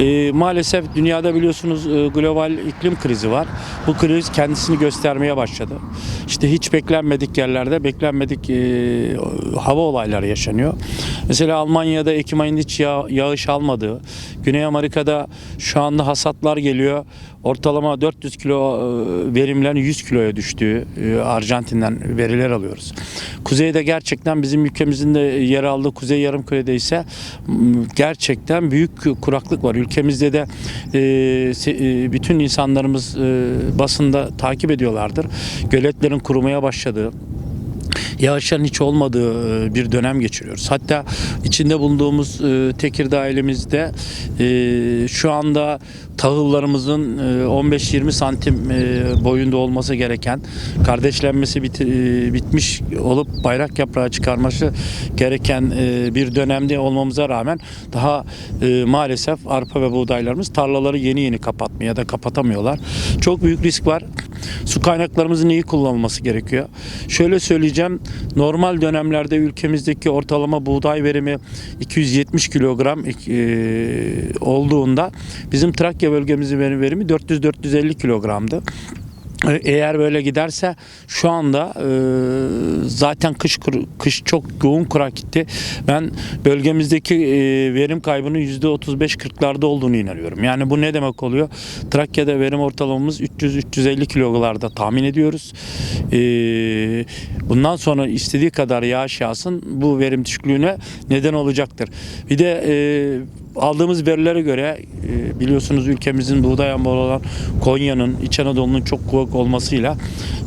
E, maalesef dünyada biliyorsunuz e, global iklim krizi var. Bu kriz kendisini göstermeye başladı. İşte hiç beklenmedik yerlerde beklenmedik e, hava olayları yaşanıyor. Mesela Almanya'da Ekim ayında hiç yağ- yağış almadığı, Güney Amerika'da şu anda hasatlar geliyor. Ortalama 400 kilo e, verimlerin 100 kiloya düştüğü e, Arjantin'den veriler alıyoruz. Kuzeyde gerçekten bizim ülkemizin de yer aldığı Kuzey Yarımküre'de ise gerçekten büyük kuraklık var. Ülkemizde de e, bütün insanlarımız basında takip ediyorlardır. Göletlerin kurumaya başladığı, yağışların hiç olmadığı e, bir dönem geçiriyoruz. Hatta içinde bulunduğumuz e, Tekirdağ ilimizde e, şu anda tahıllarımızın e, 15-20 santim boyunda olması gereken kardeşlenmesi bit- bitmiş olup bayrak yaprağı çıkarması gereken bir dönemde olmamıza rağmen daha maalesef arpa ve buğdaylarımız tarlaları yeni yeni kapatmıyor ya da kapatamıyorlar. Çok büyük risk var. Su kaynaklarımızın iyi kullanılması gerekiyor. Şöyle söyleyeceğim. Normal dönemlerde ülkemizdeki ortalama buğday verimi 270 kilogram e, olduğunda bizim Trakya bölgemizin verim- verimi 400-450 kilogramdı. E, Eğer böyle giderse şu anda e, zaten kış kış çok yoğun kurak gitti. Ben bölgemizdeki e, verim kaybının %35-40'larda olduğunu inanıyorum. Yani bu ne demek oluyor? Trakya'da verim ortalamamız 300-350 kilolarda tahmin ediyoruz. E, bundan sonra istediği kadar yağış yağsın bu verim düşüklüğüne neden olacaktır. Bir de e, aldığımız verilere göre e, biliyorsunuz ülkemizin buğday ambarı olan Konya'nın, İç Anadolu'nun çok kuvvet olmasıyla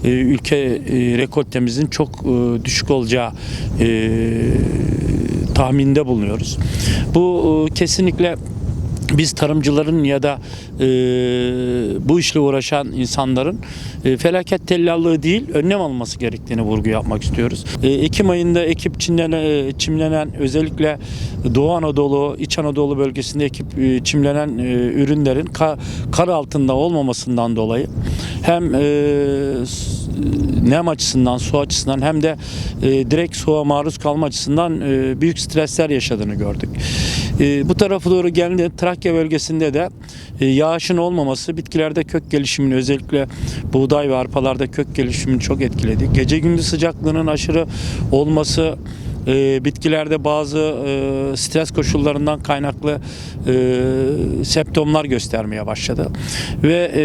e, ülke e, çok e, düşük olacağı tahminde bulunuyoruz. Bu kesinlikle biz tarımcıların ya da e, bu işle uğraşan insanların e, felaket tellallığı değil önlem alması gerektiğini vurgu yapmak istiyoruz. E, Ekim ayında ekip çimlenen, çimlenen özellikle Doğu Anadolu, İç Anadolu bölgesinde ekip e, çimlenen e, ürünlerin ka- kar altında olmamasından dolayı hem e, nem açısından, su açısından hem de e, direkt soğuğa maruz kalma açısından e, büyük stresler yaşadığını gördük. E, bu tarafa doğru geldi Trakya bölgesinde de e, yağışın olmaması bitkilerde kök gelişimini özellikle buğday ve arpalarda kök gelişimini çok etkiledi. Gece gündüz sıcaklığının aşırı olması e, bitkilerde bazı e, stres koşullarından kaynaklı e, septomlar göstermeye başladı. Ve e,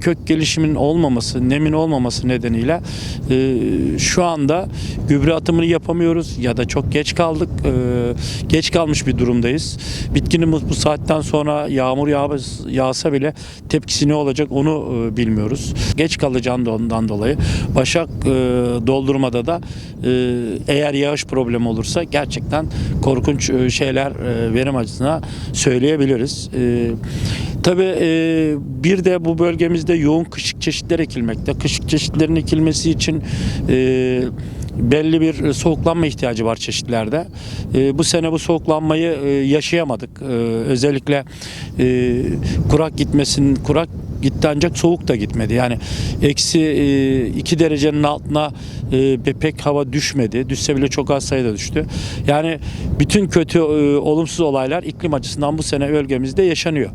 kök gelişimin olmaması, nemin olmaması nedeniyle e, şu anda gübre atımını yapamıyoruz ya da çok geç kaldık. E, geç kalmış bir durumdayız. Bitkinin bu, saatten sonra yağmur yağ, yağsa bile tepkisi ne olacak onu e, bilmiyoruz. Geç kalacağını da ondan dolayı. Başak e, doldurmada da e, eğer yağış problemi olursa gerçekten korkunç e, şeyler e, verim açısından söyleyebiliriz. E, Tabii bir de bu bölgemizde yoğun kışlık çeşitler ekilmekte. Kışlık çeşitlerin ekilmesi için belli bir soğuklanma ihtiyacı var çeşitlerde. Bu sene bu soğuklanmayı yaşayamadık. Özellikle kurak gitmesin, kurak gitti ancak soğuk da gitmedi. Yani eksi 2 derecenin altına e, pek hava düşmedi. Düşse bile çok az sayıda düştü. Yani bütün kötü e, olumsuz olaylar iklim açısından bu sene bölgemizde yaşanıyor.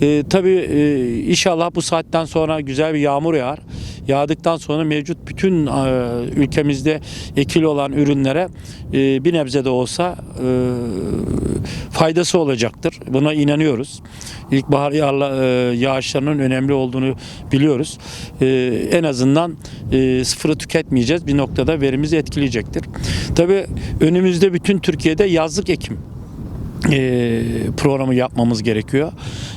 E, tabii e, inşallah bu saatten sonra güzel bir yağmur yağar. Yağdıktan sonra mevcut bütün e, ülkemizde ekili olan ürünlere e, bir nebze de olsa e, faydası olacaktır. Buna inanıyoruz. İlkbahar yağışlarının önemli olduğunu biliyoruz. En azından sıfırı tüketmeyeceğiz. Bir noktada verimizi etkileyecektir. Tabii önümüzde bütün Türkiye'de yazlık ekim programı yapmamız gerekiyor.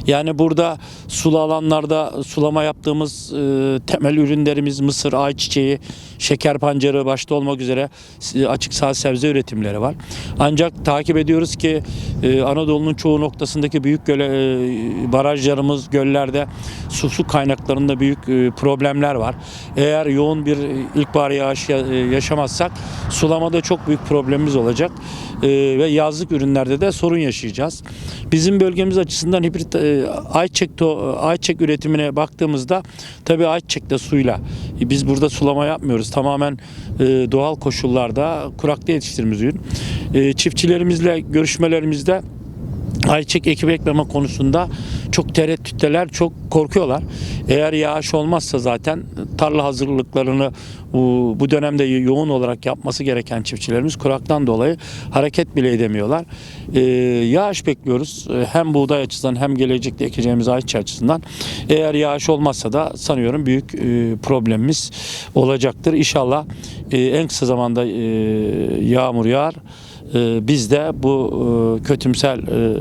Yani burada sulu alanlarda sulama yaptığımız temel ürünlerimiz mısır, ayçiçeği, şeker pancarı başta olmak üzere açık saha sebze üretimleri var. Ancak takip ediyoruz ki Anadolu'nun çoğu noktasındaki büyük göle, barajlarımız, göllerde su su kaynaklarında büyük problemler var. Eğer yoğun bir ilkbahar yağış ya- yaşamazsak sulamada çok büyük problemimiz olacak. Ve yazlık ürünlerde de sorun yaşayacağız. Bizim bölgemiz açısından hibrit e, ayçiçek, to- ayçiçek üretimine baktığımızda tabii ayçiçek de suyla e, biz burada sulama yapmıyoruz. Tamamen e, doğal koşullarda kurakta yetiştirdiğimiz ürün. E, çiftçilerimizle görüşmelerimizde ayçiçek ekip ekmeme konusunda çok tereddütteler, çok korkuyorlar. Eğer yağış olmazsa zaten tarla hazırlıklarını bu, dönemde yoğun olarak yapması gereken çiftçilerimiz kuraktan dolayı hareket bile edemiyorlar. Ee, yağış bekliyoruz. Ee, Hem buğday açısından hem gelecekte ekeceğimiz ayçiçeği açısından. Eğer yağış olmazsa da sanıyorum büyük e, problemimiz olacaktır. İnşallah e, en kısa zamanda e, yağmur yağar. Ee, biz de bu e, kötümsel e,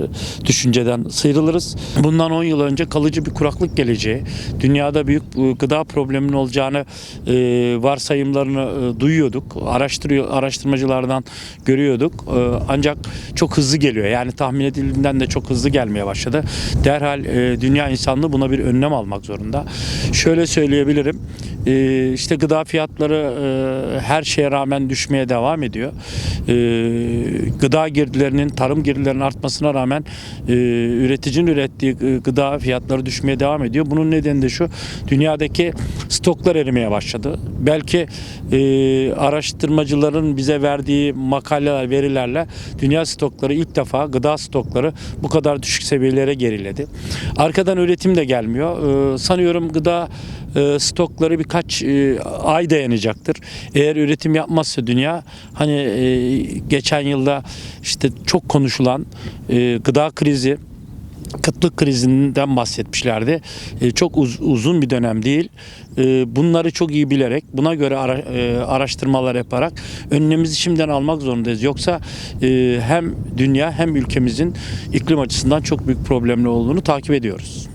düşünceden sıyrılırız. Bundan 10 yıl önce kalıcı bir kuraklık geleceği, dünyada büyük e, gıda probleminin olacağını e, varsayımlarını duyuyorduk. Araştırıyor araştırmacılardan görüyorduk. Ancak çok hızlı geliyor. Yani tahmin edildiğinden de çok hızlı gelmeye başladı. Derhal dünya insanlığı buna bir önlem almak zorunda. Şöyle söyleyebilirim. İşte gıda fiyatları her şeye rağmen düşmeye devam ediyor. E, gıda girdilerinin, tarım girdilerinin artmasına rağmen e, üreticinin ürettiği e, gıda fiyatları düşmeye devam ediyor. Bunun nedeni de şu, dünyadaki stoklar erimeye başladı. Belki e, araştırmacıların bize verdiği makaleler, verilerle dünya stokları ilk defa gıda stokları bu kadar düşük seviyelere geriledi. Arkadan üretim de gelmiyor. E, sanıyorum gıda stokları birkaç e, ay dayanacaktır. Eğer üretim yapmazsa dünya hani e, geçen yılda işte çok konuşulan e, gıda krizi kıtlık krizinden bahsetmişlerdi. E, çok uz- uzun bir dönem değil. E, bunları çok iyi bilerek, buna göre ara- e, araştırmalar yaparak önlemimizi şimdiden almak zorundayız. Yoksa e, hem dünya hem ülkemizin iklim açısından çok büyük problemli olduğunu takip ediyoruz.